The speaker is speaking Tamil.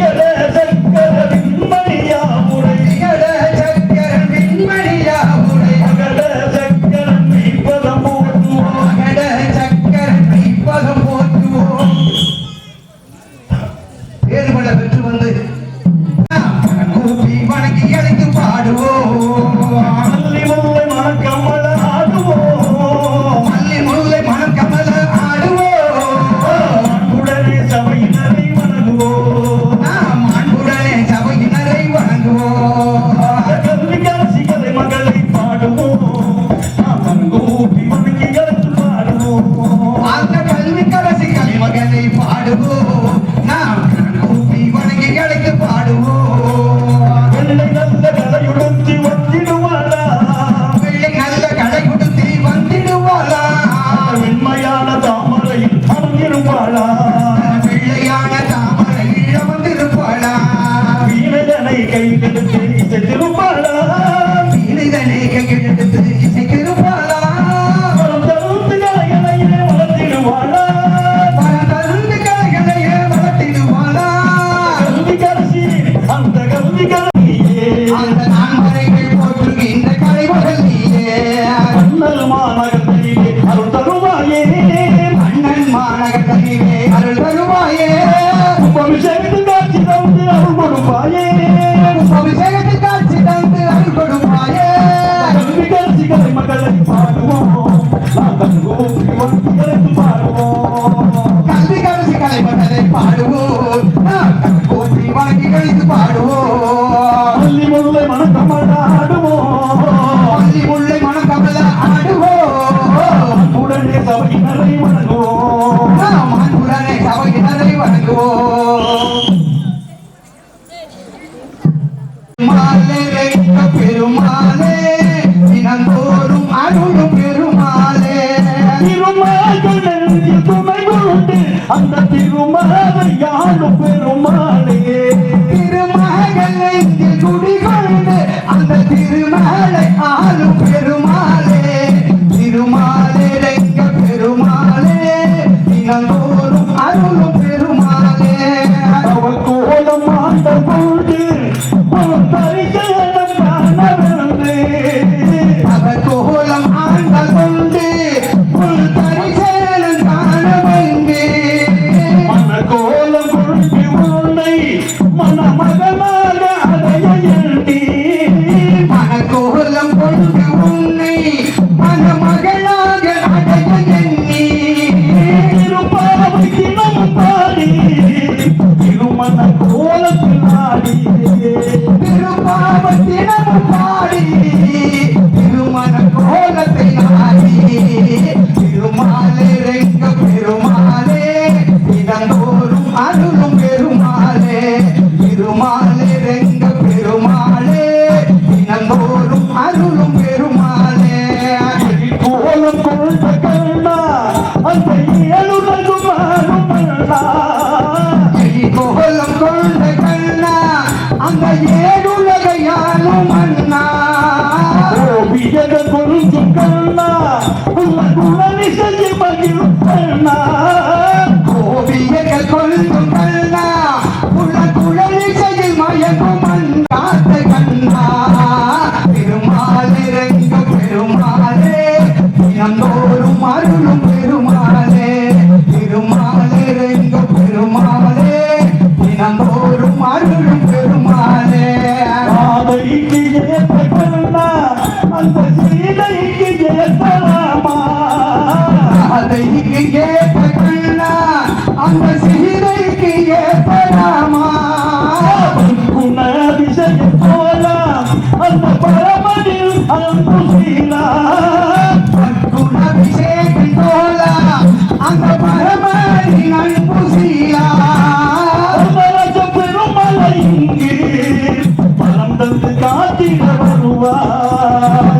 நிக்கவே Thank you. தனிவே அருள் தருவாயே. மன்னன் மாநகர் அருள் தருவாயே அந்த திருமலை யாரும் பெருமாள். ಸಿಗದ ಗುರು ಚುಕ್ಕಣ್ಣ ಕುಲ ನಿಸಲಿ ಬಗೆಯುತ್ತಣ್ಣ அந்த சிகிதைக்கு ஏற்படாமா? குணாதிசயம் போலாம் அந்த பரமனில் அன்பு சீலா. குணாதிசயத்தில் போலாம் அந்த பரமனில் அன்பு சீலா. பரமராஜ பெருமலை இங்கே பரந்தந்து காத்திட வருவார்.